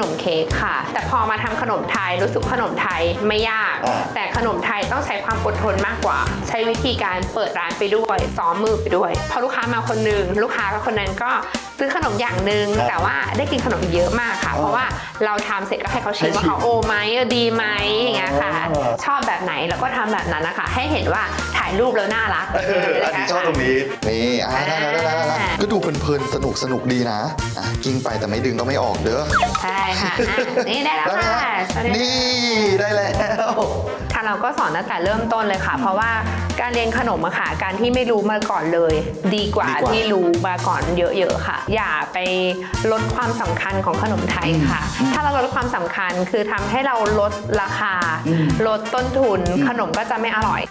นมเค้กค่ะ แต่พอมาทำขนมไทยรู้สึกขนมไทยไม่ยากอ่าแต่ขนมไทยต้องใช้ความอดทนมากกว่า ใช้วิธีการเปิดร้านไปด้วยซ้อมมือไปด้วยพอลูกค้ามาคนหนึงลูกค้าก็คนนั้นก็ซื้อขนมอย่างหนึ่งแต่ว่าได้กินขนมเยอะมากค่ะ เพราะว่าเราทำเสร็จก็ให้เขาชิมว่าเขาโอไหมเออดีไหมอย่างเงี้ยค่ะ ชอบแบบไหนเราก็ทำแบบนั้นนะคะ ให้เห็นว่าถ่ายรูปแล้วน่ารักเอออันนี้ชอบตรงนี้ นี่อ่าได้ได้ได้ได้ได้ก็ดูเพลินๆสนุกสนุกดีนะอะกิ้งไปแต่ไม่ดึงก็ไม่ออกเด้อใช่ค่ะอะนี่ได้แล้วได้ไหมค่ะฮะสวัสดีค่ะ นี่ได้แล้ว ทางเราก็สอนตั้งแต่เริ่มต้นเลยค่ะ เพราะว่าการเรียนขนมอะค่ะ การที่ไม่รู้มาก่อนเลย ดีกว่าดีกว่าที่รู้มาก่อนเยอะๆค่ะ อย่าไปลดความสำคัญของขนมไทยค่ะถ้าเราลดความสำคัญคือทำให้เราลดราคา ลดต้นทุน ขนมก็จะไม่อร่อย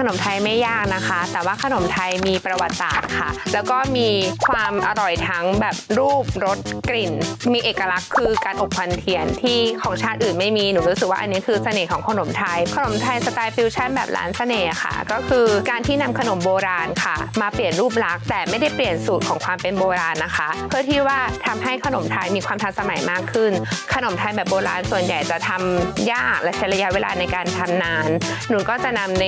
ขนมไทยไม่ยากนะคะ แต่ว่าขนมไทยมีประวัติศาสตร์ค่ะ แล้วก็มีความอร่อยทั้งแบบรูปรสกลิ่น มีเอกลักษณ์คือการอบควันเทียนที่ของชาติอื่นไม่มีหนูรู้สึกว่าอันนี้คือเสน่ห์ของขนมไทย ขนมไทยสไตล์ฟิวชั่นแบบร้านเสน่ห์ค่ะ ก็คือการที่นำขนมโบราณค่ะ มาเปลี่ยนรูปลักษณ์แต่ไม่ได้เปลี่ยนสูตรของความเป็นโบราณนะคะ เพื่อที่ว่าทำให้ขนมไทยมีความทันสมัยมากขึ้น ขนมไทยแบบโบราณส่วนใหญ่จะทำยากและใช้ระยะเวลาในการทำนาน หนูก็จะนำใน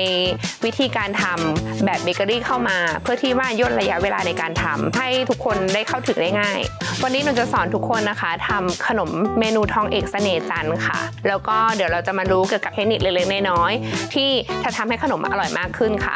วิธีการทำแบบเบเกอรี่เข้ามา เพื่อที่ว่าย่นระยะเวลาในการทำให้ทุกคนได้เข้าถึงได้ง่าย วันนี้หนูจะสอนทุกคนนะคะทำขนมเมนูทองเอกเสน่ห์จันค่ะ แล้วก็เดี๋ยวเราจะมารู้เกี่ยวกับเทคนิคเล็กๆน้อยๆที่จะทำให้ขนมอร่อยมากขึ้นค่ะ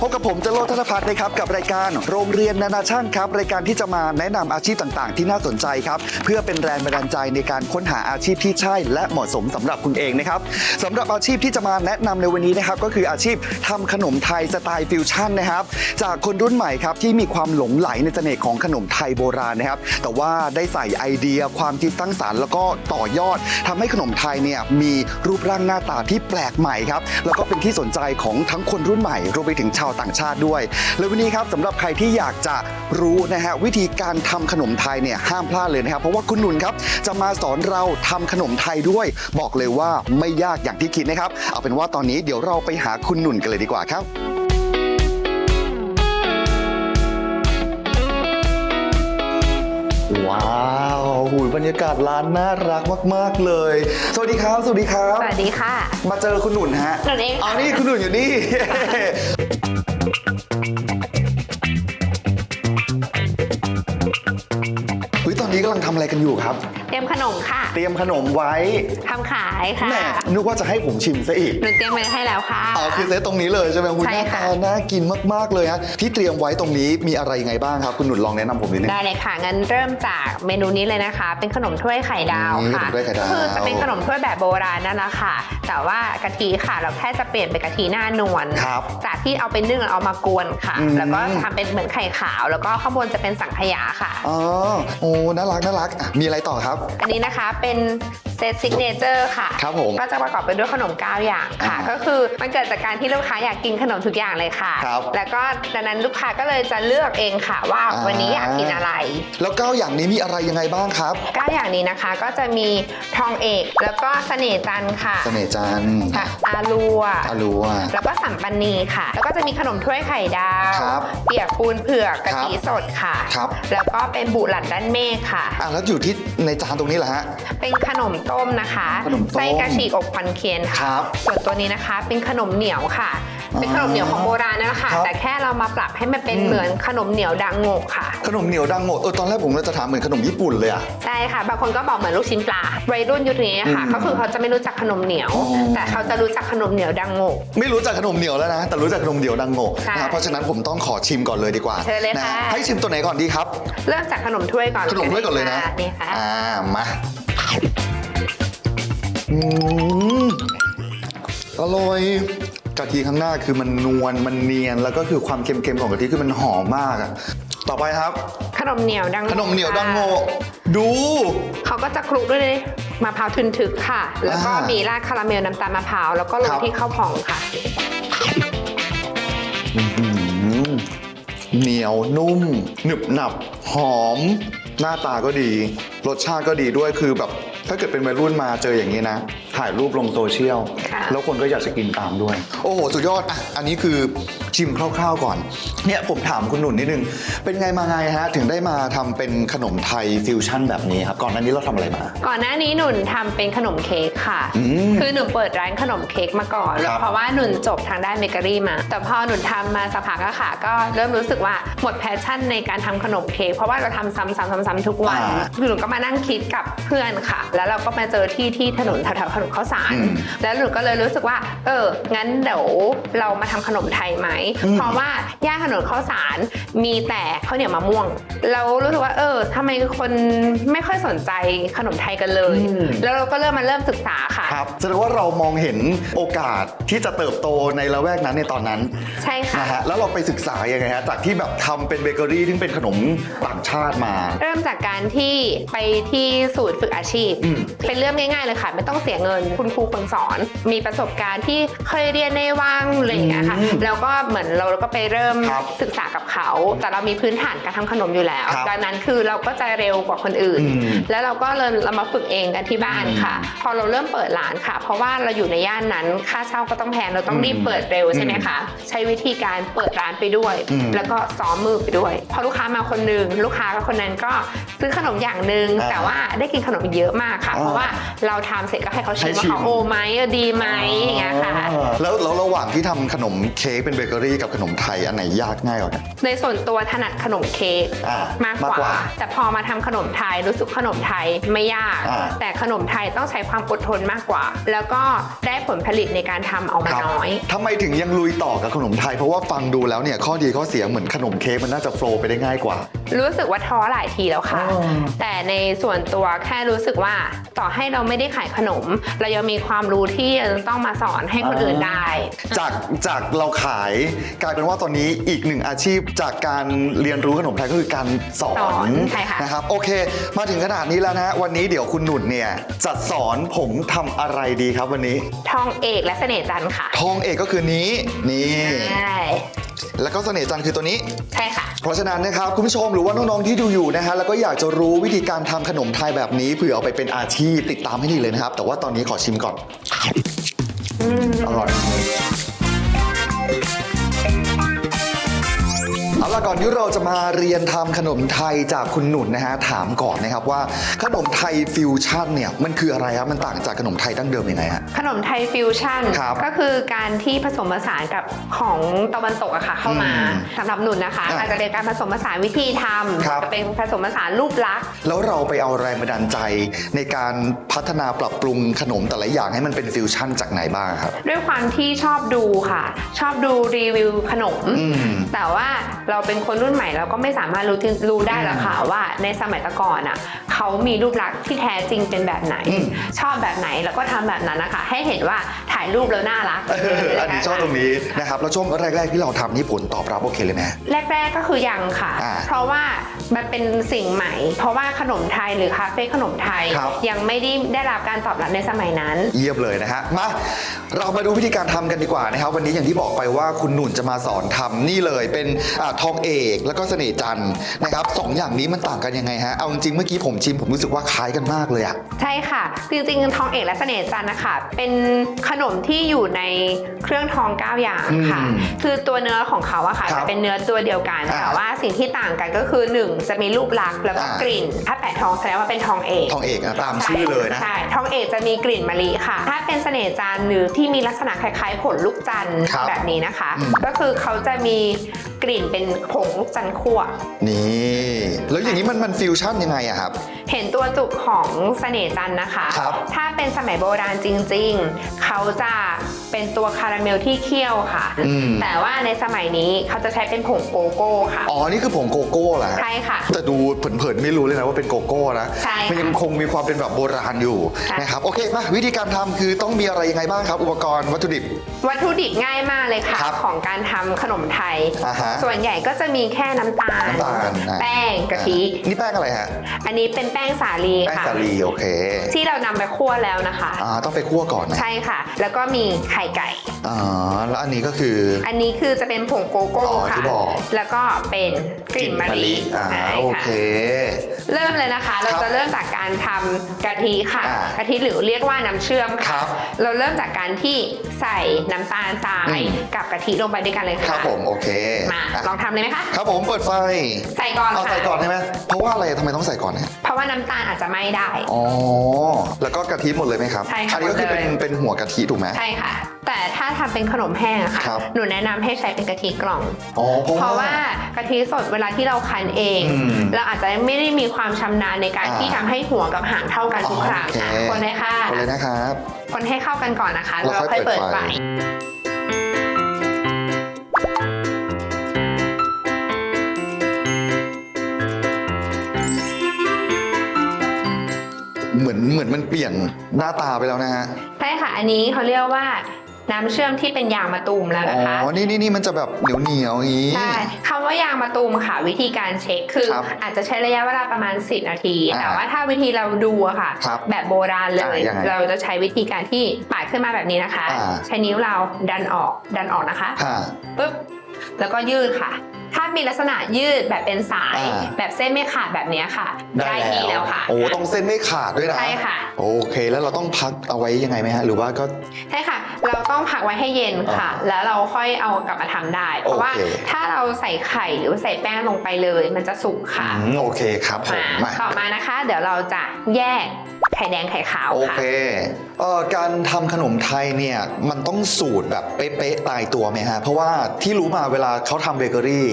พบกับผมจโรธนพัฒน์นะครับกับรายการโรงเรียนนานาช่างครับ รายการที่จะมาแนะนำอาชีพต่างๆ ที่น่าสนใจครับ เพื่อเป็นแรงบันดาลใจในการค้นหาอาชีพที่ใช่ และเหมาะสมสำหรับคุณเองนะครับสำหรับอาชีพที่จะมาแนะนำในวันนี้นะครับก็คืออาชีพทำขนมไทยสไตล์ฟิวชั่นนะครับจากคนรุ่นใหม่ครับที่มีความหลงไหลในเสน่ห์ของขนมไทยโบราณนะครับแต่ว่าได้ใส่ไอเดียความคิดสร้างสรรค์แล้วก็ต่อยอดทำให้ขนมไทยเนี่ยมีรูปร่างหน้าตาที่แปลกใหม่ครับแล้วก็เป็นที่สนใจของทั้งคนรุ่นใหม่รวมไปถึงชาวต่างชาติด้วย และวันนี้ครับสำหรับใครที่อยากจะรู้นะฮะวิธีการทำขนมไทยเนี่ยห้ามพลาดเลยนะครับ เพราะว่าคุณหนุนครับจะมาสอนเราทำขนมไทยด้วย บอกเลยว่าไม่ยากอย่างที่คิดนะครับ เอาเป็นว่าตอนนี้เดี๋ยวเราไปหาคุณหนุนกันเลยดีกว่าครับว้าวหูยบรรยากาศร้านน่ารักมาก ๆ เลย สวัสดีครับ สวัสดีครับ สวัสดีค่ะ มาเจอคุณหนุนฮะหนุนเองค่ะอ๋อนี่คุณหนุนอยู่นี่ ทำอะไรกันอยู่ครับ รียมขนมค่ะ เตรียมขนมไว้ทำขายค่ะแหมนึกว่าจะให้ผมชิมซะอีกหนูเตรียมไว้ให้แล้วค่ะ อ๋อคือเซตตรงนี้เลยใช่ไหมคุณใช่หน้าค่ะ ตาน่ากินมากๆเลยฮะที่เตรียมไว้ตรงนี้มีอะไรยังไงบ้างครับ คุณหนุนลองแนะนำผมนิดนึง ได้เลยค่ะ งั้นเริ่มจากเมนูนี้เลยนะคะ เป็นขนมถ้วยไข่ดาวนี่ค่ะขนมถ้วยไข่ดาว คือจะเป็นขนมถ้วยแบบโบราณนั่นแหละค่ะ แต่ว่ากะทิค่ะ เราแค่จะเปลี่ยนเป็นกะทิหน้านวล ครับ จากที่เอาไปนึ่งแล้วเอามากวนค่ะ อืม แล้วก็ทำเป็นเหมือนไข่ขาว แล้วก็ข้างบนจะเป็นสังขยาค่ะ อ๋อโอ้น่ารักน่ารักอะมีอะไรต่อครับอันนี้นะคะเป็นเซตซิกเนเจอร์ค่ะ ครับผมก็จะประกอบไปด้วยขนม 9 อย่างค่ะอ่าก็คือมันเกิดจากการที่ลูกค้าอยากกินขนมทุกอย่างเลยค่ะ ครับแล้วก็ดังนั้นลูกค้าก็เลยจะเลือกเองค่ะว่าอ่า วันนี้อยากกินอะไร แล้วเก้าอย่างนี้มีอะไรยังไงบ้างครับเก้าอย่างนี้นะคะก็จะมีทองเอก แล้วก็เสน่ห์จันทร์ค่ะเสน่ห์จันทร์ค่ะอาลัว อาลัว แล้วก็สัมปันนีค่ะ แล้วก็จะมีขนมถ้วยไข่ดาว ครับเปียกปูนเผือกกะทิครับสดค่ะ ครับ แล้วก็เป็นบุหลัดด้านเมฆค่ะ อะแล้วอยู่ที่ในจานตรงนี้แหละฮะ เป็นขนมต้มนะคะ ขนมต้มไส้กระฉีกอบควันเคียนคค่ะรับ ส่วนตัวนี้นะคะเป็นขนมเหนียวค่ะ เป็นขนมเหนียวของโบราณนั่นแหละค่ะ ครับแต่แค่เรามาปรับให้มันเป็นอืม เหมือนขนมเหนียวดังโงกค่ะ ขนมเหนียวดังโงดเออตอนแรกผมก็จะถามเหมือนขนมญี่ปุ่นเลยอะใช่ค่ะ บางคนก็บอกเหมือนลูกชิ้นปลาวัยรุ่นยุคนี้ค่ะอืมก็คือเขาจะไม่รู้จักขนมเหนียว อ๋อ แต่เขาจะรู้จักขนมเหนียวดังโงก ไม่รู้จักขนมเหนียวแล้วนะ แต่รู้จักขนมเหนียวดังโงค่ะนะครับเพราะฉะนั้นผมต้องขอชิมก่อนเลยดีกว่าเชิญเลยนะค่ะให้ชิมตัวไหนก่อนดีครับ เริ่มจากขนมถ้วยก่อนขนมถ้วยก่อนเลยนะนี่ค่ะ อ่ามาอืมอร่อย กะทิข้างหน้าคือมันนวลมันเนียนแล้วก็คือความเค็มๆของกะทิคือมันหอมมากอะต่อไปครับ ขนมเหนียวดังโขนมเหนียวดังโงดู เขาก็จะคลุกด้วยมะพร้าวทึนทึกค่ะ แล้วก็อ่ามีมีราดคาราเมลน้ำตาลมะพร้าวแล้วก็โรครัยบ ที่ข้าวพองค่ะ อื้อหือเหนียวนุ่ม หนึบหนับ หอม หน้าตาก็ดี รสชาติก็ดีด้วยคือแบบถ้าเกิดเป็นวัยรุ่นมาเจออย่างนี้นะ ถ่ายรูปลงโซเชียลค่ะแล้วคนก็อยากจะกินตามด้วย โอ้โห สุดยอดอะอันนี้คือชิมคร่าวๆก่อน เนี่ยผมถามคุณหนุ่นนิดนึง เป็นไงมาไงฮะ ถึงได้มาทำเป็นขนมไทยฟิวชั่นแบบนี้ครับ ก่อนหน้านี้เราทำอะไรมา ก่อนหน้านี้หนุนทำเป็นขนมเค้กค่ะอืมคือหนุนเปิดร้านขนมเค้กมาก่อนครับเพราะว่าหนุนจบทางด้านเบเกอรี่มา แต่พอหนุนทำมาสักพักอะค่ะ ก็เริ่มรู้สึกว่าหมดแพชชั่นในการทำขนมเค้ก เพราะว่าเราทำซ้ำๆๆๆทุกวันอ่าคือหนุนก็มานั่งคิดกับเพื่อนค่ะ แล้วเราก็มาเจอที่ที่ถนนแถวๆถนนข้าวสารอืมแล้วหนุนก็เลยรู้สึกว่า เออ งั้นเดี๋ยวเรามาทำขนมไทยไหมอืมเพราะว่าย่านถนนข้าวสารมีแต่ข้าวเหนียวมะม่วง เรารู้สึกว่า เออทำไมคนไม่ค่อยสนใจขนมไทยกันเลยอืมแล้วเราก็เริ่มมาเริ่มศึกษาค่ะ ครับ แสดงว่าเรามองเห็นโอกาสที่จะเติบโตในละแวกนั้นในตอนนั้น ใช่ค่ะนะฮะ แล้วเราไปศึกษายังไงฮะ จากที่แบบทำเป็นเบเกอรี่ที่เป็นขนมต่างชาติมา เริ่มจากการที่ไปที่ศูนย์ฝึกอาชีพ อืม เป็นเรื่องง่ายๆเลยค่ะ ไม่ต้องเสียเงิน คุณครูคนสอน มีประสบการณ์ที่เคยเรียนในวังอะไรอย่างเงี้ยค่ะอืมแล้วก็เหมือนเราก็ไปเริ่มครับศึกษากับเขา แต่เรามีพื้นฐานการทำขนมอยู่แล้วครับดังนั้นคือเราก็จะเร็วกว่าคนอื่น อืมแล้วเราก็เลยเรามาฝึกเองกันที่บ้านค่ะ พอเราเริ่มเปิดร้านค่ะ เพราะว่าเราอยู่ในย่านนั้นค่าเช่าก็ต้องแพงเราต้องรีบเปิดเร็วใช่ไหมคะใช้วิธีการเปิดร้านไปด้วย อืม แล้วก็ซ้อมมือไปด้วย พอลูกค้ามาคนหนึ่งลูกค้าก็คนนั้นก็ซื้อขนมอย่างหนึ่งอ่าแต่ว่าได้กินขนมอีกเยอะมากค่ะ อ่าเพราะว่าเราทำเสร็จก็ให้เขาชิมให้ว่าชิมเขาโอไหมเออดีไหมอย่างเงี้ยค่ะอ๋อแล้วแล้วระหว่างที่ทำขนมเค้กเป็นเบเกอรี่กับขนมไทยอันไหนยากง่ายกว่ากัน ในส่วนตัวถนัดขนมเค้กอ่ามมากมากกกว่าว่า แต่พอมาทำขนมไทยรู้สึกขนมไทยไม่ยาก อ่าแต่ขนมไทยต้องใช้ความอดทนมากกว่า แล้วก็ได้ผลผลิตในการทำเอามาครับ น้อย ทำไมถึงยังลุยต่อกับขนมไทย เพราะว่าฟังดูแล้วเนี่ยข้อดีข้อเสียเหมือนขนมเค้กมันน่าจะโฟลว์ไปได้ง่ายกว่ารู้สึกว่าท้อหลายทีแล้วค่ะอ๋อแต่ในส่วนตัวแค่รู้สึกว่าต่อให้เราไม่ได้ขายขนม เรายังมีความรู้ที่จะต้องมาสอนให้คนอื่นได้ จากจากเราขายกลายเป็นว่าตอนนี้อีกหนึ่งอาชีพจากการเรียนรู้ขนมไทยก็คือการสอสอนนใช่ค่ะ นะครับโอเค มาถึงขนาดนี้แล้วนะฮะวันนี้เดี๋ยวคุณหนุ่นเนี่ยจะสอนผมทำอะไรดีครับวันนี้ทองเอกและเสน่ห์จันทร์ค่ะทองเอกก็คือนี้นี่ ใช่แล้วก็เสน่ห์จันทร์คือตัวนี้ ใช่ค่ะ เพราะฉะนั้นนะครับคุณผู้ชมหรือว่าน้องๆที่ดูอยู่นะฮะแล้วก็อยากจะรู้วิธีการทำขนมไทยแบบนี้เผื่อเอาไปเป็นอาชีพติดตามให้ดีเลยนะครับ แต่ว่าตอนนี้ขอชิมก่อนอร่อย ล่ะก่อนที่เราจะมาเรียนทำขนมไทยจากคุณหนุนนะฮะถามก่อนนะครับว่าขนมไทยฟิวชั่นเนี่ยมันคืออะไรครับมันต่างจากขนมไทยดั้งเดิมยังไงฮะขนมไทยฟิวชั่นครับก็คือการที่ผสมผสานกับของตะวันตกอะค่ะเข้ามาอืมสำหรับหนุนนะคะอะอาจจะเป็นการผสมผสานวิธีทครับำจะเป็นผสมผสานรูปลักษณ์แล้วเราไปเอาแรงบันดาลใจ ในการพัฒนาปรับปรุงขนมแต่ละอย่างให้มันเป็นฟิวชั่นจากไหนบ้างครับด้วยความที่ชอบดูค่ะ ชอบดูรีวิวขนมอืมแต่ว่าเราเป็นคนรุ่นใหม่เราก็ไม่สามารถรู้ที่รู้ได้หรอกค่ะว่าในสมัยแตะก่อนอะเขามีรูปลักษณ์ที่แท้จริงเป็นแบบไหนอืมชอบแบบไหนแล้วก็ทำแบบนั้นนะคะ ให้เห็นว่าถ่ายรูปแล้วน่ารักเอออันนี้ชอบตรงนี้นะครับแล้วช่วงแรก ๆ ที่เราทำนี่ผลตอบรับโอเคเลยไหมแรกๆก็คือยังค่ะอ่าเพราะว่ามันเป็นสิ่งใหม่ เพราะว่าขนมไทยหรือคาเฟ่ขนมไทยครับยังไม่ได้ได้รับการตอบรับในสมัยนั้น เยี่ยมเลยนะฮะมาเรามาดูวิธีการทำกันดีกว่านะครับ วันนี้อย่างที่บอกไปว่าคุณหนุ่นจะมาสอนทำนี่เลยเป็นอาทองเอกแล้วก็เสน่ห์จันทร์นะครับสองอย่างนี้มันต่างกันยังไงฮะเอาจริงๆเมื่อกี้ผมชิมผมรู้สึกว่าคล้ายกันมากเลยอะใช่ค่ะ จริงๆทองเอกและเสน่ห์จันทร์นะคะเป็นขนมที่อยู่ในเครื่องทอง9อย่างค่ะอืมคือตัวเนื้อของเขาอะค่ะครับจะเป็นเนื้อตัวเดียวกันอ่าแต่ว่าสิ่งที่ต่างกันก็คือ 1 จะมีรูปลักษณ์แล้วก็อ่ากลิ่น ถ้าแปะทองแสดงว่าเป็นทองเอกทองเอกนะตามชื่อเลยนะใช่ทองเอกจะมีกลิ่นมะลิค่ะ ถ้าเป็นเสน่ห์จันทร์หรือที่มีลักษณะคล้ายๆผลลูกจันทร์ครับแบบนี้นะคะอืมก็คือเขาจะมีกลิ่นเป็นผงลูกจันทร์คั่ว นี่ แล้วอย่างนี้มันมันฟิวชั่นยังไงอะครับ เห็นตัวจุกของเสน่ห์จันทร์นะคะ ครับ ถ้าเป็นสมัยโบราณจริงๆ เขาจะเป็นตัวคาราเมลที่เคี่ยวค่ะ อืม แต่ว่าในสมัยนี้เขาจะใช้เป็นผงโกโก้ค่ะ อ๋อ นี่คือผงโกโก้เหรอฮะใช่ค่ะ แต่ดูเผินๆไม่รู้เลยนะว่าเป็นโกโก้นะใช่ค่ะมันยังคงมีความเป็นแบบโบราณอยู่ค่ะ นะครับ โอเคมาวิธีการทำคือต้องมีอะไรยังไงบ้างครับ อุปกรณ์วัตถุดิบ วัตถุดิบง่ายมากเลยค่ะ ครับของการทำขนมไทย อ่าฮะส่วนใหญ่ก็จะมีแค่น้ำตาล น้ำตาลนะแป้งกะทิอ่านี่แป้งอะไรฮะ อันนี้เป็นแป้งสาลีแป้งค่ะ สาลีโอเคที่เรานำไปคั่วแล้วนะคะ อ่าต้องไปคั่วก่อนนะใช่ค่ะ แล้วก็มีไข่ไก่อ๋อแล้วอันนี้ก็คือ อันนี้คือจะเป็นผงโกโก้อ๋อค่ะ ที่บอก แล้วก็เป็นกลิ่นมะลิอ่าใช่โอค่ะ เค เริ่มเลยนะคะ เราครับจะเริ่มจากการทำกะทิค่ะอ่ากะทิหรือเรียกว่าน้ำเชื่อมครัค่ะ บเราเริ่มจากการที่ใส่น้ำตาลทรายอืมกับกะทิลงไปด้วยกันเลยครัค่ะบผมโอเคมาอะลองทำเลยไหมคะ ครับผมเปิดไฟ ใส่ก่อนเอาค่ะ ใส่ก่อนใช่ไหมเพราะว่าอะไรทำไมต้องใส่ก่อนเนี่ย เพราะว่าน้ำตาลอาจจะไม่ได้ อ๋อ แล้วก็กะทิหมดเลยไหมครับ ใช่ค่ะอันี้ก็คือเป็นหมดเลย เป็นหัวกะทิถูกไหม ใช่ค่ะ แต่ถ้าทำเป็นขนมแห้งอะค่ะ ครับ หนูแนะนำให้ใช้เป็นกะทิกล่อง อ๋อ เพราะเพราะว่าว่ากะทิสดเวลาที่เราคั้นเอง อืมเราอาจจะไม่ได้มีความชำนาญในการอ่าที่ทำให้หัวกับหางเท่ากันทุกอ๋อครั้งโอเคค่ะคนเลยค่ะ คนเลยนะครับ คนให้เข้ากันก่อนนะคะแล้วเราค่ค่ออยยเปิเปิดดไฟ เหมือนเหมือนมันเปลี่ยนหน้าตาไปแล้วนะฮะใช่ค่ะ อันนี้เขาเรียกว่าน้ำเชื่อมที่เป็นยางมะตูมแล้วอ๋นะคะอนี่นี่นี่มันจะแบบเหนียวเหนียวๆอย่างนี้ ใช่คำว่ายางมะตูมค่ะ วิธีการเช็คคือครับอาจจะใช้ระยะเวลาประมาณ 10 นาทีอ่าแต่ว่าถ้าวิธีเราดูอะค่ะครับแบบโบราณเลยอ่ายังไงเราจะใช้วิธีการที่ปาดขึ้นมาแบบนี้นะคะอ่าใช้นิ้วเราดันออก ดันออกนะคะค่ะปุ๊บ แล้วก็ยืดค่ะ ถ้ามีลักษณะยืดแบบเป็นสาย อ่า แบบเส้นไม่ขาดแบบเนี้ยค่ะ ได้ทีแล้วค่ะ โอ้ต้องเส้นไม่ขาดด้วยนะใช่ค่ะ โอเค แล้วเราต้องพักเอาไว้ยังไงไหมฮะ หรือว่าก็ ใช่ค่ะ เราต้องพักไว้ให้เย็นค่ะ อ่าแล้วเราค่อยเอากลับมาทำได้ เพราะว่าโอเค ถ้าเราใส่ไข่หรือใส่แป้งลงไปเลย มันจะสุกค่ะอืมโอเคครับผมมา มาต่อมานะคะ เดี๋ยวเราจะแยกไข่แดงไข่ขาวโอค่ะ เคเอ่อการทำขนมไทยเนี่ยมันต้องสูตรแบบเป๊ะๆตายตัวไหมฮะ เพราะว่าที่รู้มาเวลาเขาทำเบเกอรี่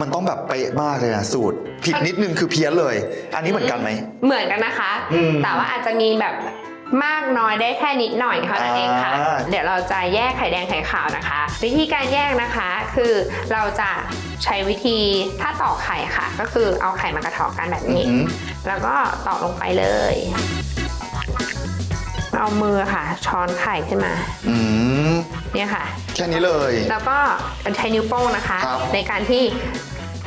มันต้องแบบเป๊ะมากเลยนะสูตร ผิดนิดนึงคือเพี้ยนเลย อันนี้เหมือนกันไหม เหมือนกันนะคะ อืม แต่ว่าอาจจะมีแบบมากน้อยได้แค่นิดหน่อยเท่านั้นเองค่ะ อ่า เดี๋ยวเราจะแยกไข่แดงไข่ขาวนะคะ วิธีการแยกนะคะคือเราจะใช้วิธีถ้าตอกไข่ค่ะ ก็คือเอาไข่มากระเทาะกันแบบอืนี้มแล้วก็ตอกลงไปเลย เอามือค่ะ ช้อนไข่ขึ้นมา อืมเนี่ยค่ะ แค่นี้เลย แล้วก็ใช้นิ้วโป้งนะคะ ครับ ในการที่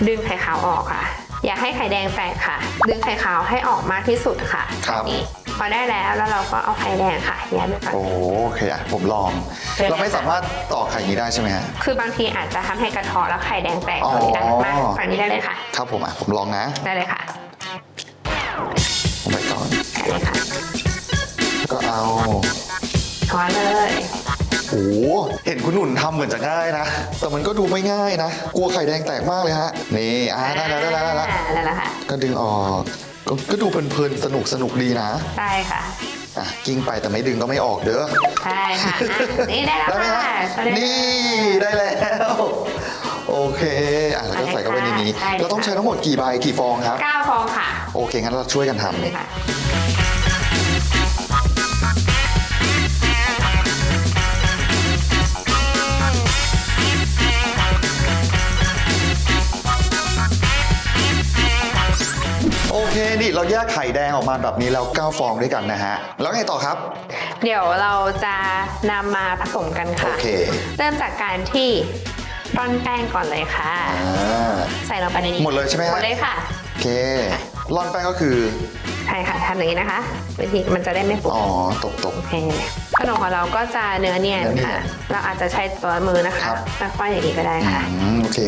ดึงไข่ขาวออกค่ะ อย่าให้ไข่แดงแตกค่ะ ดึงไข่ขาวให้ออกมากที่สุดค่ะครับ นี่พอได้แล้วแล้วเราก็เอาไข่แดงค่ะแยกไปก่อนโอเคอะผมลองเชิญเราไม่ค่ะสามารถต่อไข่นี้ได้ใช่ไหมฮะ คือบางทีอาจจะทำให้กระเทาะแล้วไข่แดงแตกอ๋อตรงนี้ได้มาฝั่งนี้ได้เลยค่ะ ครับผมอะผมลองนะได้เลยค่ะ ผมไปก่อน ได้เลยค่ะแล้วก็เอาช้อนเลยโอ้โหเห็นคุณหนุ่นทำเหมือนจะง่ายนะ แต่มันก็ดูไม่ง่ายนะ กลัวไข่แดงแตกมากเลยฮะ นี่อ่าได้แล้วได้แล้วได้แล้วอ่าได้แล้วค่ะก็ดึงออกก็ก็ดูเพลินๆสนุกสนุกดีนะได้ค่ะอะกิ้งไปแต่ไม่ดึงก็ไม่ออกเด้อ ใช่ค่ะอะนี่ได้แล้วได้ไหมค่ะฮะช้อนได้เลยนี่ได้แล้ว โอเค อะแล้วก็ใส่เข้าไปในนี้ได้เลยค่ะ เราต้องใช้ทั้งหมดกี่ใบกี่ฟองครับ เก้าฟองค่ะโอเค งั้นเราช่วยกันทำเลยค่ะ เคนี่เราแยกไข่แดงออกมาแบบนี้แล้ว9ฟองด้วยกันนะฮะ แล้วไงต่อครับ เดี๋ยวเราจะนำมาผสมกันโอค่ะ เคเริ่มจากการที่ร่อนแป้งก่อนเลยค่ะ อ่า ใส่ลงไปในนี้หมดเลยใช่ไหมฮะ หมดเลยค่ะ โอเคร่อนแป้งก็คือ ใช่ค่ะทำอย่างนี้นะคะวิธีมันจะได้ไม่ฟุกอ๋อตกตก โอเคขนมของเราก็จะเนื้อเนียนเนื้อเนียนค่ะ เราอาจจะใช้ตัวมือนะคะครับค่อยๆอย่างนี้ก็ได้ค่ะ อืมโอเค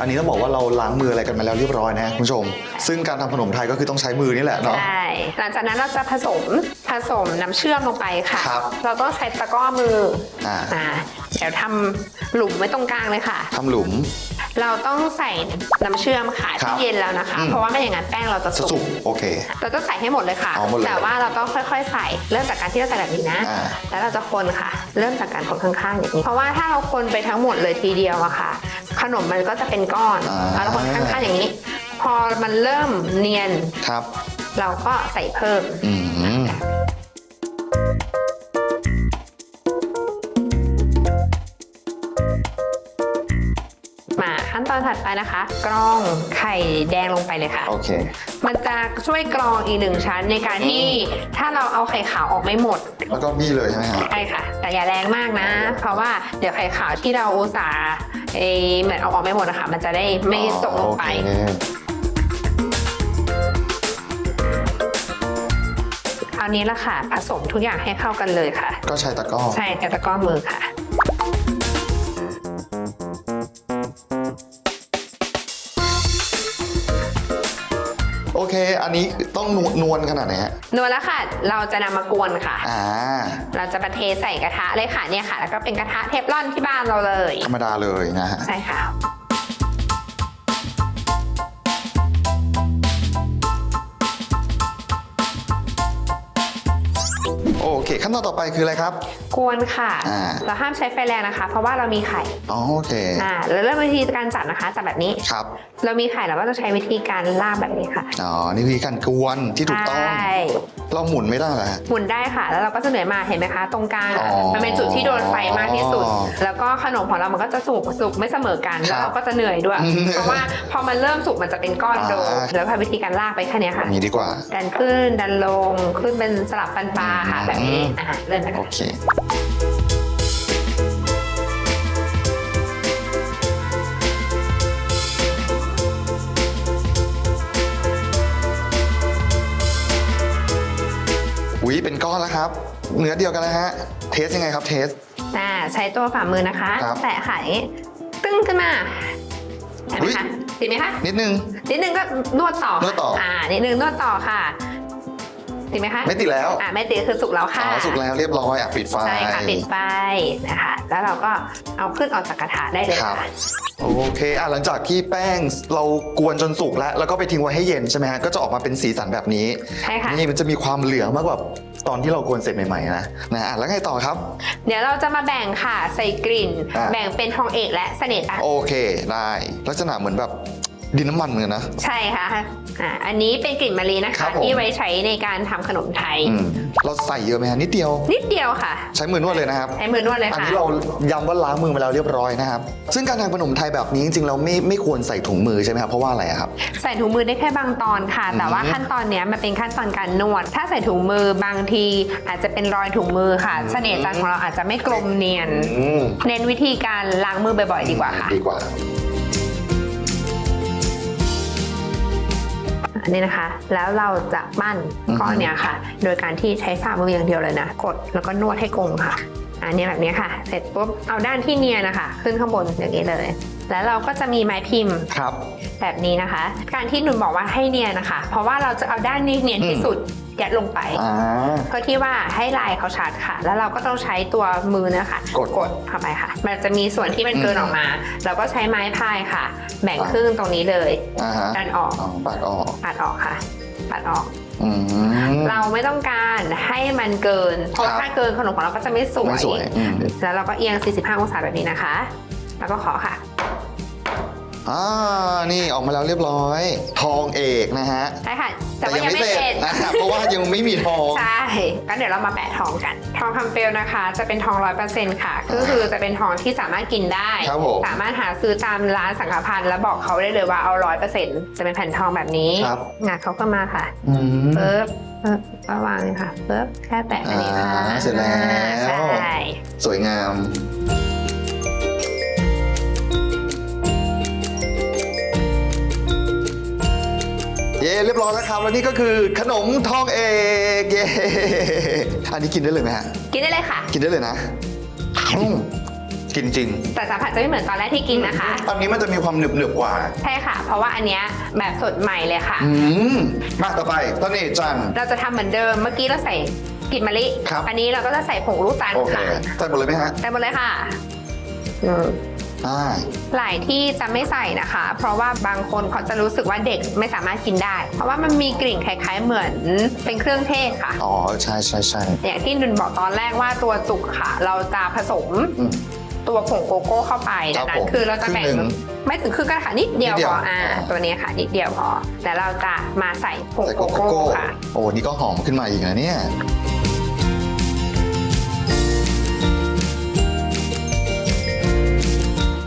อันนี้ต้องบอกว่าเราล้างมืออะไรกันมาแล้วเรียบร้อยนะคุณผู้ชม ซึ่งการทำขนมไทยก็คือต้องใช้มือนี่แหละเนาะ ใช่ หลังจากนั้นเราจะผสมผสมน้ำเชื่อมลงไปค่ะ ครับเราต้องใช้ตะกร้อมืออ่าอ่า เดี๋ยวทำหลุมไว้ตรงกลางเลยค่ะ ทำหลุม เราต้องใส่น้ำเชื่อมค่ะครัที่บเย็นแล้วนะคะ อืม เพราะว่าไม่อย่างนั้นแป้งเราจะจะสุสุกกโอเค เราต้องใส่ให้หมดเลยค่ะ เอาหมดเลยแต่ว่าเราต้องค่อยๆ ใส่เริ่มจากการที่เราใส่แบบนี้นะ อ่า แล้วเราจะคนค่ะ เริ่มจากการคนข้างๆอย่างนี้เพราะว่าถ้าเราคนไปทั้งหมดเลยทีเดียวอะค่ะ ขนมมันก็จะเป็นก้อนอ่า แล้วเราคนข้างๆอย่างนี้ พอมันเริ่มเนียนครับ เราก็ใส่เพิ่ม อืม ถัดไปนะคะ กรองไข่แดงลงไปเลยค่ะ โอเค มันจะช่วยกรองอีกหนึ่งชั้นในการที่ถ้าเราเอาไข่ขาวออกไม่หมด แล้วก็บี้เลยใช่ไหมครับใช่ค่ะ แต่อย่าแรงมากนะ เพราะว่าเดี๋ยวไข่ขาวที่เราอุตส่าห์เอ่อเหมือนเอาออกไม่หมดนะคะมันจะได้ไม่ตกลงไปโอเคคราวนี้ละค่ะ ผสมทุกอย่างให้เข้ากันเลยค่ะ ก็ใช้ตะกร้อใช่แต่ตะกร้อมือค่ะ เค อันนี้ต้องนวลนวลขนาดไหนฮะนวลแล้วค่ะ เราจะนำมากวนค่ะ อ่า เราจะมาเทใส่กระทะเลยค่ะเนี่ยค่ะ แล้วก็เป็นกระทะเทฟลอนที่บ้านเราเลย ธรรมดาเลยนะฮะ ใช่ค่ะ ขั้นตอนต่อไปคืออะไรครับ กวนค่ะ อ่า เราห้ามใช้ไฟแรงนะคะ เพราะว่าเรามีไข่อ๋อโอเคอ่าแล้วเริ่มวิธีการจับนะคะจับแบบนี้ ครับเรามีไข่เราก็จะใช้วิธีการลากแบบนี้ค่ะอ๋อนี่คือการกวนที่ถูกต้อง ใช่เราหมุนไม่ได้เหรอฮะ หมุนได้ค่ะ แล้วเราก็จะเหนื่อยมาเห็นไหมคะ ตรงกลางอะอ๋อมันเป็นจุดที่โดนไฟมากที่สุดอ๋อแล้วก็ขนมของเรามันก็จะสุกสุกไม่เสมอกันครัแล้บวเราก็จะเหนื่อยด้วย อืมเพราะว่าพอมันเริ่มสุกมันจะเป็นก้อนโดอ่า แล้วพอวิธีการลากไปแค่เนี้ยอค่ะย่างนี้ดีกว่า ดันขึ้นดันลงขึ้นเป็นสลับฟันปลาค่ะอืมแบบนี้อ่าเริ่มนะโอคะเค อุ้ยเป็นก้อนแล้วครับ เนื้อเดียวกันแล้วฮะ เทสยังไงครับเทส อ่าใช้ตัวฝ่ามือนะคะ ครับแตะไข่ตึ้งขึ้นมาเห็นไหมคะติดไหมคะนิดนึง นิดนึงก็นวดต่อค่ะนวดต่ออ่อ่านิดนึงนวดต่อค่ะ ติดไหมคะไม่ติดแล้วอ่าไม่ติดคือสุกแล้วอ๋ค่ะอสุกแล้วเรียบร้อยอะปิดไฟใช่ค่ะปิดไฟนะคะ แล้วเราก็เอาขึ้นออกจากกระทะได้เลยครับค่ะโอเคอะหลังจากที่แป้งเรากวนจนสุกแล้ว แล้วก็ไปทิ้งไว้ให้เย็นใช่ไหมฮะก็จะออกมาเป็นสีสันแบบนี้ใช่ค่ะนี่มันจะมีความเหลืองมากกว่าตอนที่เรากวนเสร็จใหม่ๆนะนะอะแล้วไงต่อครับ เดี๋ยวเราจะมาแบ่งค่ะใส่กลิ่นอะแบ่งเป็นทองเอกและเสน่ห์จันทร์โอเคได้ลักษณะเหมือนแบบ ดินน้ำมันเหมือนกันนะ ใช่ค่ะอ่าอันนี้เป็นกลิ่นมะลินะครัคะ บผม ที่ไว้ใช้ในการทำขนมไทย อืมเราใส่เยอะไหมฮะนิดเดียว นิดเดียวค่ะ ใช้มือนวดเลยนะครับ ใช้มือนวดเลยอันค่ะ นี้เราย้ำว่าล้างมือมาแล้วเรียบร้อยนะครับ ซึ่งการทำขนมไทยแบบนี้จริงๆเราไม่ไม่ควรใส่ถุงมือใช่ไหมครับ เพราะว่าอะไรอะครับ ใส่ถุงมือได้แค่บางตอนค่ะ แต่ว่าอืมขั้นตอนเนี้ยมันเป็นขั้นตอนการนวด ถ้าใส่ถุงมือบางที อาจจะเป็นรอยถุงมือค่ะ เสน่ห์จันทร์ของเราอาจจะไม่กลมเนียน อืมเน้นวิธีการล้างมือบ่อยๆดีกว่าค่ะ ดีกว่า อันนี้นะคะ แล้วเราจะปั้นอือฮึก้อนเนี้ยค่ะ โดยการที่ใช้ฝ่ามืออย่างเดียวเลยนะ กดแล้วก็นวดให้กลมค่ะอันนี้แบบนี้ค่ะ เสร็จปุ๊บเอาด้านที่เนียนนะคะ ขึ้นข้างบนอย่างนี้เลย แล้วเราก็จะมีไม้พิมพ์ครับ แบบนี้นะคะ การที่หนุนบอกว่าให้เนียนนะคะ เพราะว่าเราจะเอาด้านนี้เนียนที่สุดยัดลงไปอ่าเพื่อที่ว่าให้ลายเขาชัดค่ะ แล้วเราก็ต้องใช้ตัวมือนะคะ กดกดเข้าไปค่ะ มันจะมีส่วนที่มันเกินอืมออกมา เราก็ใช้ไม้พายค่ะ แบ่งอ่าครึ่งตรงนี้เลยอ่าฮะดันออกอ๋อปัดออกปัดออกค่ะ ปัดออกอืมเราไม่ต้องการให้มันเกิน เพราะครับถ้าเกินขนมของเราก็จะไม่สวยไม่สวยอืมแล้วเราก็เอียง 45 องศาแบบนี้นะคะ แล้วก็ขอค่ะ อ่านี่ออกมาแล้วเรียบร้อย ทองเอกนะฮะได้ค่ะ แต่ว่ายังไม่เสร็จอ่าเพราะว่ายังไม่มีทอง ใช่ก็เดี๋ยวเรามาแปะทองกัน ทองคำเปลวนะคะ จะเป็นทองร้อยเปอร์เซ็นต์ค่ะ ก็คือจะเป็นทองที่สามารถกินได้ ครับผมสามารถหาซื้อตามร้านสังฆพันธ์แล้วบอกเขาได้เลยว่าเอาร้อยเปอร์เซ็นต์จะเป็นแผ่นทองแบบนี้ครับงัดเขาก็มาค่ะอืม ปึ๊บปึ๊บก็วางเลยค่ะปึ๊บแค่แปะอันนี้ค่ะอ่าเสร็จแล้ว ใช่ สวยงาม เย้เรียบร้อยแล้วครับแล้วนี่ก็คือขนมทองเอกเย้อันนี้กินได้เลยไหมฮะกินได้เลยค่ะ กินได้เลยนะอืมกินจริง แต่สัมผัสจะไม่เหมือนตอนแรกที่กินนะคะอันนี้มันจะมีความหนึบหนึบๆกว่า ใช่ค่ะ เพราะว่าอันเนี้ยแบบสดใหม่เลยค่ะ อืมมาต่อไปต้นเอกจันทร์เราจะทำเหมือนเดิมเมื่อกี้เราใส่กลิ่นมะลิครับอันนี้เราก็จะใส่ผงลูกจันทโอร์เคค่ะใส่หมดเลยไหมฮะใส่หมดเลยค่ะ อืมอ่าหลายที่จะไม่ใส่นะคะ เพราะว่าบางคนเขาจะรู้สึกว่าเด็กไม่สามารถกินได้ เพราะว่ามันมีกลิ่นคล้ายๆเหมือนเป็นเครื่องเทศค่ะ อ๋อใช่ใช่ใช่อย่างที่นุนบอกตอนแรกว่าตัวจุกค่ะ เราจะผสมอืม ตัวผงโกโก้เข้าไปครัดับงนั้นผมคือเราจะแบ่งครึ่งหนึ่งไม่ถึงครึ่งกระถานิดเดียวนิดเดีพยวออ่าอ๋อตัวนี้ค่ะนิดเดียวพอแต่เราจะมาใส่ผงใส่โกโกโก้โก้ค่ะ โอ้นี่ก็หอมขึ้นมาอีกนะเนี่ย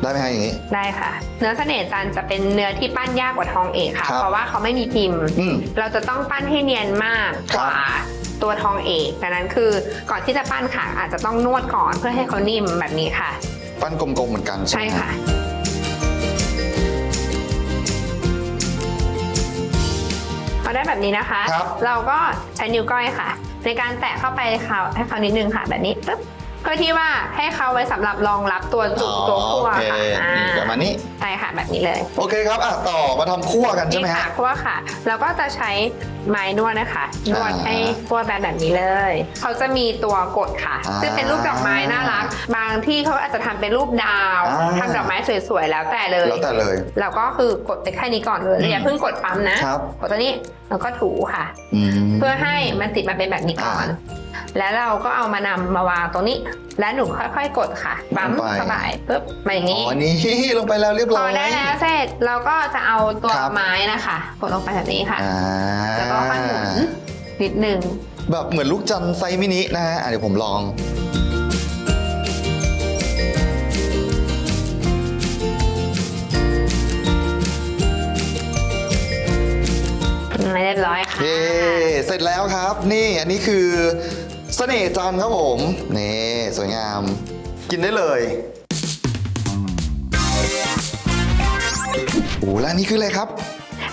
ได้ไหมฮะอย่างนี้ ได้ค่ะ เนื้อเสน่ห์จันทร์จะเป็นเนื้อที่ปั้นยากกว่าทองเอกค่ะ ครับเพราะว่าเขาไม่มีพิมพ์ อืมเราจะต้องปั้นให้เนียนมากกว่าตัวทองเอกดังนั้นคือก่อนที่จะปั้นค่ะ อาจจะต้องนวดก่อนเพื่อให้เขานิ่มแบบนี้ค่ะ ปั้นกลมๆเหมือนกันใช่ใช่ไหมฮค่ะ พอได้แบบนี้นะคะ ครับ เราก็ใช้นิ้วก้อยค่ะ ในการแตะเข้าไปเขาให้เขานิดนึงค่ะแบบนี้ปึ๊บเพื่อที่ว่าให้เขาไว้สำหรับรองรับตัวจุกตัวคั่วโอเคค่ะนี่อ่าประมาณนี้ใช่ค่ะแบบนี้เลย โอเคครับอะต่อมาทำคั่วกันใช่ไหมนี่ฮะค่ะคั่วค่ะเราก็จะใช้ไม้นวดนะคะนวดอ่าให้คั่วแบบแบบนี้เลย เขาจะมีตัวกดค่ะอ่าซึ่งเป็นรูปดอกไม้น่ารัก บางที่เขาอาจจะทำเป็นรูปดาวอ่าทำดอกไม้สวยๆแล้วแต่เลยแล้วแต่เลยเราก็คือกดไปแค่นี้ก่อนเลยอืมอย่าเพิ่งกดปั๊มนะครับกดตัวนี้แล้วก็ถูค่ะอืมเพื่อให้มันติดมาเป็นแบบนี้ก่อนอ่า แล้วเราก็เอามานำมาวางตรงนี้ และหนูค่อยๆ กดค่ะ ปั๊มลงไป เข้าไปปุ๊บมาอย่างอ๋นี้ออันนี้ลงไปแล้วเรียบพร้ออย ได้แล้วเสร็จเราก็จะเอาตัวครับ ไม้นะคะ กดลงไปแบบนี้ค่ะ อ่าแล้วก็ค่อยหมุนนิดนึง แบบเหมือนลูกจันทร์ไซส์มินินะฮะอะเดี๋ยวผมลองไม่เรียบร้อยค่ะ เย้เสร็จแล้วครับ นี่อันนี้คือ เสน่ห์จันทร์ครับผม นี่สวยงาม กินได้เลยโอ้แล้วนี่คืออะไรครับ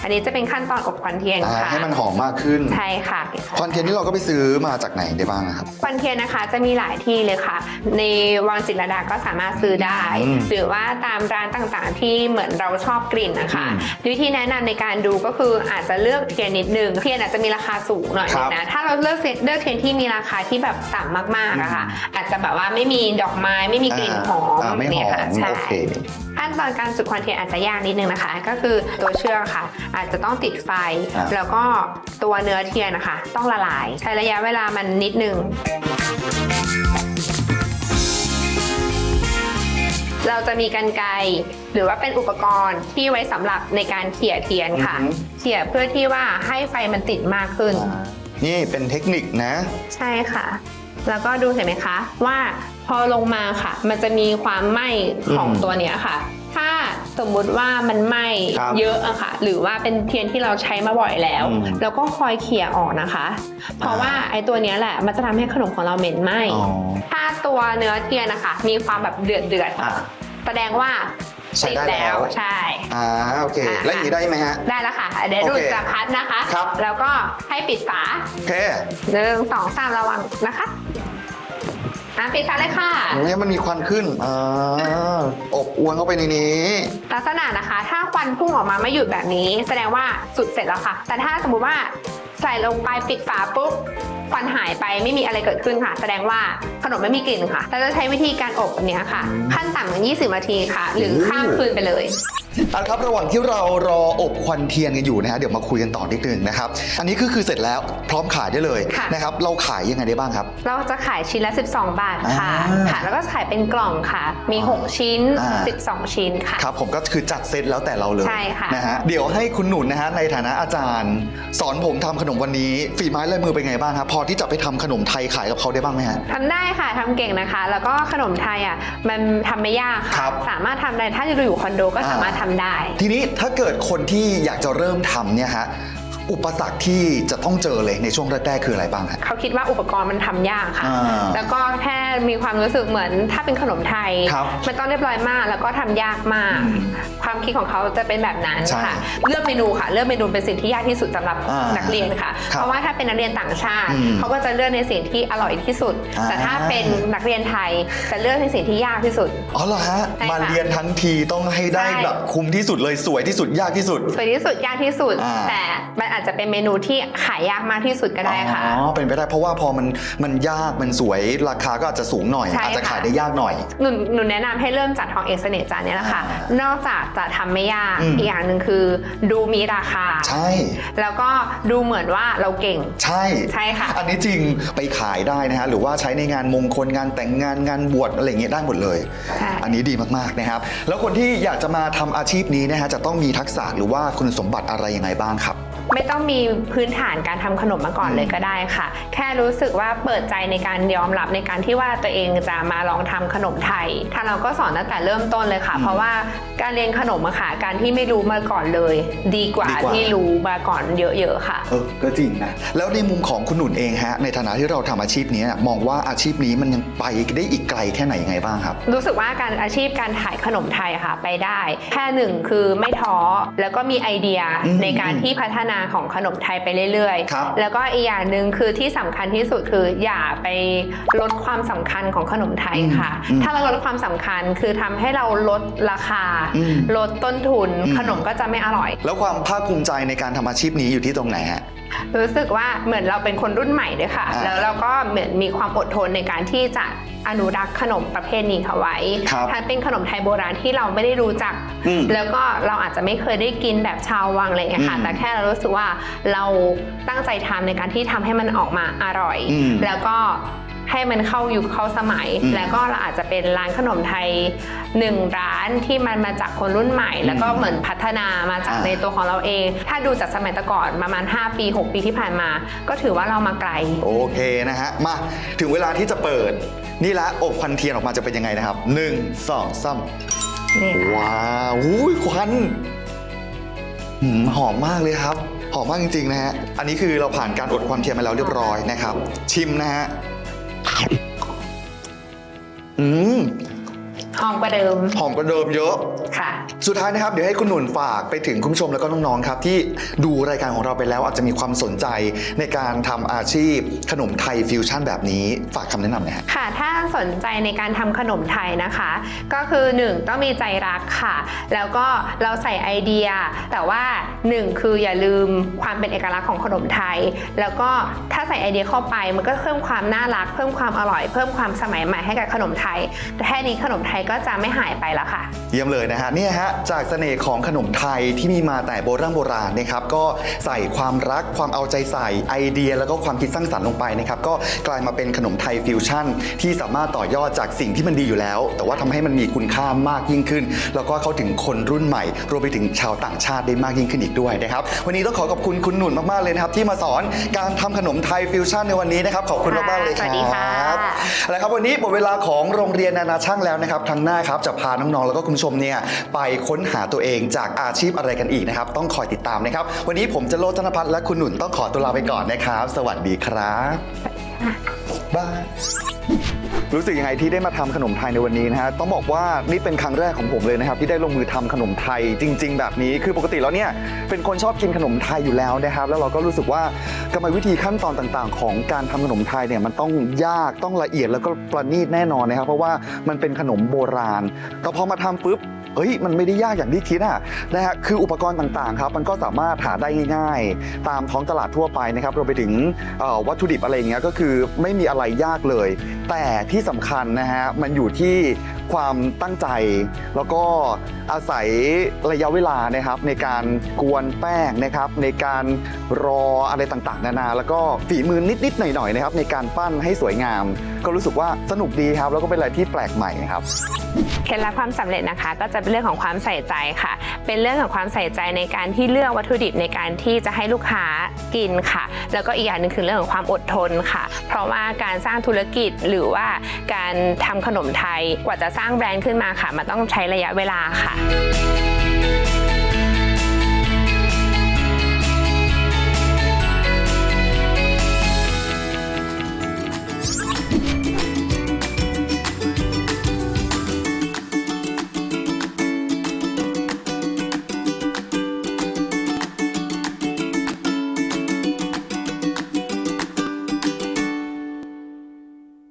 อันนี้จะเป็นขั้นตอนอบควันเทียนอ่าค่ะให้มันหอมมากขึ้นใช่ค่ะควันเทียนที่เราก็ไปซื้อมาจากไหนได้บ้างนะครับ ควันเทียนนะคะจะมีหลายที่เลยค่ะ ในวังจิตรลดาก็สามารถซื้อได้ อืมหรือว่าตามร้านต่างๆ ที่เหมือนเราชอบกลิ่นนะคะอืมวิธีแนะนำในการดูก็คืออาจจะเลือกเทียนนิดนึงเทียนอาจจะมีราคาสูงหน่อยครับนะถ้าเราเลือกเลือกเทียนที่มีราคาที่แบบต่ำมากๆอะค่ะอาจจะแบบว่าไม่มีดอกไม้ไม่มีกลิ่นหอมอ่าไม่หอเนี่ยค่ะมใช่ โอเคขั้ นตอนการจุดควันเทียนอาจจะยากนิดนึงนะคะ ก็คือตัวเชือกค่ะ อาจจะต้องติดไฟ อ่า แล้วก็ตัวเนื้อเทียนนะคะ ต้องละลาย ใช้ระยะเวลามันนิดนึง เราจะมีกันไกรหรือว่าเป็นอุปกรณ์ที่ไว้สำหรับในการเขี่ยเทียนค่ะ อือฮึเขี่ยเพื่อที่ว่าให้ไฟมันติดมากขึ้น นี่เป็นเทคนิคนะ ใช่ค่ะ แล้วก็ดูเห็นไหมคะ ว่าพอลงมาค่ะ มันจะมีความไหม้ของอืม ตัวเนี้ยค่ะ ถ้าสมมุติว่ามันไหม้ครับเยอะอะค่ะ หรือว่าเป็นเทียนที่เราใช้มาบ่อยแล้ว อืมเราก็คอยเขี่ยออกนะคะ เพราะว่าไอ้ตัวเนี้ยแหละมันจะทำให้ขนมของเราเหม็นไหม้ อ๋อถ้าตัวเนื้อเทียนนะคะมีความแบบเดือดเดือดๆอะ แสดงว่าใช้ติดได้แล้ว ใช่ อ่าโอเค อ่าแล้วอย่างนี้ได้ไหมฮะ ได้แล้วค่ะเดี๋ยวโอเคดูดจะพัดนะคะ ครับ แล้วก็ให้ปิดฝาโอเค หนึ่งสองสามระวังนะคะ อะปิดฝาเลยค่ะ เนี่ยมันมีควันขึ้นอ่าอบอวนเข้าไปในนี้ ลักษณะนะคะ ถ้าควันพุ่งออกมาไม่หยุดแบบนี้ แสดงว่าสุดเสร็จแล้วค่ะ แต่ถ้าสมมุติว่า ใส่ลงไปปิดฝาปุ๊บควันหายไปไม่มีอะไรเกิดขึ้นค่ะ แสดงว่าขนมไม่มีกลิ่นค่ะเราจะใช้วิธีการอบแบบนี้ค่ะ ขั้นต่ำ20 นาทีค่ะ หรือข้ามคืนไปเลยเอาละครับระหว่างที่เรารออบควันเทียนกันอยู่นะฮะเดี๋ยวมาคุยกันต่อนิดนึงนะครับ อันนี้ก็คือเสร็จแล้วพร้อมขายได้เลยค่ะนะครับเราขายยังไงได้บ้างครับ เราจะขายชิ้นละ 12 บาทค่ะอ่าค่ะ แล้วก็ขายเป็นกล่องค่ะ มี 6 ชิ้นอ่า12 ชิ้นค่ะครับผมก็คือจัดเซตแล้วแต่เราเลยใช่ค่ะนะฮะเดี๋ยวให้คุณหนุนนะฮะในฐานะอาจารย์ สอนผมทำขนมวันนี้ฝีไม้ลายมือเป็นไงบ้างครับพอที่จะไปทำขนมไทยขายกับเขาได้บ้างไหมฮะทำได้ค่ะทำเก่งนะคะ แล้วก็ขนมไทยอะมันทำไม่ยากครัค่ะบสามารถทำได้ถ้าอยู่อยู่คอนโดก็อ่าสามารถทำได้ ทีนี้ถ้าเกิดคนที่อยากจะเริ่มทำเนี่ยฮะ อุปสรรคที่จะต้องเจอเลยในช่วงแรกๆคืออะไรบ้างฮะ เขาคิดว่าอุปกรณ์มันทำยากค่ะ อ่าแล้วก็แค่มีความรู้สึกเหมือนถ้าเป็นขนมไทย ครับมันต้องเรียบร้อยมากแล้วก็ทำยากมาก อืมความคิดของเขาจะเป็นแบบนั้นใช่ค่ะ เลือกเมนูค่ะ เลือกเมนูเป็นสิ่งที่ยากที่สุดสำหรับอ่านักเรียนค่ะ ครับเพราะว่าถ้าเป็นนักเรียนต่างชาติ อืมเขาก็จะเลือกในสิ่งที่อร่อยที่สุด อ่า แต่ถ้าเป็นนักเรียนไทยจะเลือกในสิ่งที่ยากที่สุด อ๋อเหรอฮะ ใช่ค่ะมาเรียนทั้งทีต้องให้ได้ใช่ แบบคุ้มที่สุดเลยสวยที่สุดยากที่สุด สวยที่สุดยากที่สุด อ่าแต่มันอาจจะเป็นเมนูที่ขายยากมากที่สุดก็ได้ค่ะ อ๋อเป็นไปได้เพราะว่าพอมันมันยากมันสวยราคาก็อาจจะสูงหน่อย ใช่อาจจะค่ะขายได้ยากหน่อย หนูหนูแนะนำให้เริ่มจากทองเอกเสน่ห์จันทร์เนี่ยแหละค่ะ อ่นอกจากจะทำไม่ยากอืม อีกอย่างหนึ่งคือ ดูมีราคา ใช่ แล้วก็ดูเหมือนว่าเราเก่ง ใช่ ใช่ค่ะ อันนี้จริงไปขายได้นะฮะหรือว่าใช้ในงานมงคลงานแต่งงานงานบวชอะไรอย่างเงี้ยได้หมดเลย ใช่ อันนี้ดีมากๆนะครับ แล้วคนที่อยากจะมาทำอาชีพนี้นะฮะจะต้องมีทักษะหรือว่าคุณสมบัติอะไรยังไงบ้างครับ ไม่ต้องมีพื้นฐานการทำขนมมาก่อนเลยก็ได้ค่ะ แค่รู้สึกว่าเปิดใจในการยอมรับในการที่ว่าตัวเองจะมาลองทำขนมไทยทางเราก็สอนตั้งแต่เริ่มต้นเลยค่ะ เพราะว่าการเรียนขนมอะค่ะ การที่ไม่รู้มาก่อนเลย ดีกว่าดีกว่าที่รู้มาก่อนเยอะๆค่ะเออก็จริงนะแล้วในมุมของคุณหนุนเองฮะในฐานะที่เราทำอาชีพนี้มองว่าอาชีพนี้มันยังไปได้อีกไกลแค่ไหนยังไงบ้างครับ รู้สึกว่าการอาชีพการขายขนมไทยอะค่ะไปได้ แค่หนึ่งคือไม่ท้อแล้วก็มีไอเดียอืมในการที่พัฒนาของขนมไทยไปเรื่อยครับๆแล้วก็อีกอย่างหนึ่งคือที่สำคัญที่สุดคืออย่าไปลดความสำคัญของขนมไทยค่ะอืมถ้าเราลดความสำคัญคือทำให้เราลดราคาอืมลดต้นทุนอืมขนมก็จะไม่อร่อย แล้วความภาคภูมิใจในการทำอาชีพนี้อยู่ที่ตรงไหนฮะ รู้สึกว่าเหมือนเราเป็นคนรุ่นใหม่ด้วยค่ะอ่าแล้วเราก็เหมือนมีความอดทนในการที่จะอนุรักษ์ขนมประเภทนี้เขาไว้ครับถ้าเป็นขนมไทยโบราณที่เราไม่ได้รู้จักอืมแล้วก็เราอาจจะไม่เคยได้กินแบบชาววังอะไรอย่างเงี้ยค่ะอืมแต่แค่เรารู้สึกว่าเราตั้งใจทำในการที่ทำให้มันออกมาอร่อยอืมแล้วก็ ให้มันเข้ายุคเข้าสมัยอืมแล้วก็เราอาจจะเป็นร้านขนมไทยหนึ่งร้านที่มันมาจากคนรุ่นใหม่ แล้วก็เหมือนพัฒนามาจากอ่าในตัวของเราเอง ถ้าดูจากสมัยแต่ก่อนประมาณ 5 ปี 6 ปีที่ผ่านมา ก็ถือว่าเรามาไกล โอเคนะฮะ มาถึงเวลาที่จะเปิด นี่ละอบควันเทียนออกมาจะเป็นยังไงนะครับ 1 2 3นี่ค่ะว้าวอุ้ยควันหืมหอมมากเลยครับ หอมมากจริงๆนะฮะ อันนี้คือเราผ่านการอดควันเทียนมาแล้วเรียบร้อยนะครับ ชิมนะฮะ อืม หอมกว่าเดิมหอมกว่าเดิมเยอะ ค่ะ สุดท้ายนะครับเดี๋ยวให้คุณหนุนฝากไปถึงคุณผู้ชมแล้วก็น้องๆครับ ที่ดูรายการของเราไปแล้วอาจจะมีความสนใจในการทำอาชีพขนมไทยฟิวชั่นแบบนี้ฝากคำแนะนำหนะฮะ ค่ะ ถ้าสนใจในการทำขนมไทยนะคะ ก็คือ 1 ต้องมีใจรักค่ะ แล้วก็เราใส่ไอเดีย แต่ว่า 1 คืออย่าลืมความเป็นเอกลักษณ์ของขนมไทย แล้วก็ถ้าใส่ไอเดียเข้าไปมันก็เพิ่มความน่ารัก เพิ่มความอร่อย เพิ่มความสมัยใหม่ให้กับขนมไทย แต่แค่นี้ขนมไทยก็จะไม่หายไปแล้วค่ะ เยี่ยมเลยนะฮะเนี่ยฮะจากเสน่ห์ของขนมไทยที่มีมาแต่โบราณโบราณนะครับก็ใส่ความรักความเอาใจใส่ไอเดีย แล้วก็ความคิดสร้างสรรค์ลงไปนะครับก็กลายมาเป็นขนมไทยฟิวชั่น ที่สามารถต่อยอดจากสิ่งที่มันดีอยู่แล้ว แต่ว่าทำให้มันมีคุณค่ามากยิ่งขึ้น แล้วก็เข้าถึงคนรุ่นใหม่ รวมไปถึงชาวต่างชาติได้มากยิ่งขึ้นอีกด้วยนะครับวันนี้ต้องขอขอบคุณคุณหนุ่นมากๆเลยนะครับที่มาสอนการทำขนมไทยฟิวชั่นในวันนี้นะครับขอบคุณมากๆเลยคสรัวับสดีค่ะเอาละครับวันนี้หมดเวลาของโรงเรียนนานาช่างแล้วนะครับทางหน้าครับจะพาน้องๆแล้วก็คุณผู้ชมเนี่ยไปค้นหาตัวเองจากอาชีพอะไรกันอีกนะครับ ต้องคอยติดตามนะครับ วันนี้ผมจะโลดธนพัฒน์และคุณหนุนต้องขอตัวลาไปก่อนนะครับ สวัสดีครับบาย รู้สึกยังไงที่ได้มาทำขนมไทยในวันนี้นะฮะต้องบอกว่านี่เป็นครั้งแรกของผมเลยนะครับที่ได้ลงมือทำขนมไทยจริง ๆ แบบนี้คือปกติแล้วเนี่ยเป็นคนชอบกินขนมไทยอยู่แล้วนะครับ แล้วเราก็รู้สึกว่ากรรมวิธีขั้นตอนต่างๆ ของการทำขนมไทยเนี่ยมันต้องยากต้องละเอียดแล้วก็ประณีตแน่นอนนะครับ เพราะว่ามันเป็นขนมโบราณแต่พอมาทำปุ๊บ เฮ้ยมันไม่ได้ยากอย่างที่คิดอะนะฮะคืออุปกรณ์ต่างๆครับมันก็สามารถหาได้ง่าย ๆ ตามท้องตลาดทั่วไปนะครับรวมไปถึงวัตถุดิบอะไรอย่างเงี้ยก็คือไม่มีอะไรยากเลย แต่ที่สำคัญนะฮะมันอยู่ที่ความตั้งใจ แล้วก็อาศัยระยะเวลานะครับในการกวนแป้งนะครับ ในการรออะไรต่างๆ นานา แล้วก็ฝีมือนิดๆหน่อยๆนะครับในการปั้นให้สวยงาม ก็รู้สึกว่าสนุกดีครับ แล้วก็เป็นอะไรที่แปลกใหม่ครับเคล็ดลับความสำเร็จนะคะ ก็จะเป็นเรื่องของความใส่ใจค่ะ เป็นเรื่องของความใส่ใจในการที่เลือกวัตถุดิบในการที่จะให้ลูกค้ากินค่ะ แล้วก็อีกอย่างหนึ่งคือเรื่องของความอดทนค่ะ เพราะว่าการสร้างธุรกิจหรือว่าการทำขนมไทยกว่าจะสร้างแบรนด์ขึ้นมาค่ะ มันต้องใช้ระยะเวลาค่ะ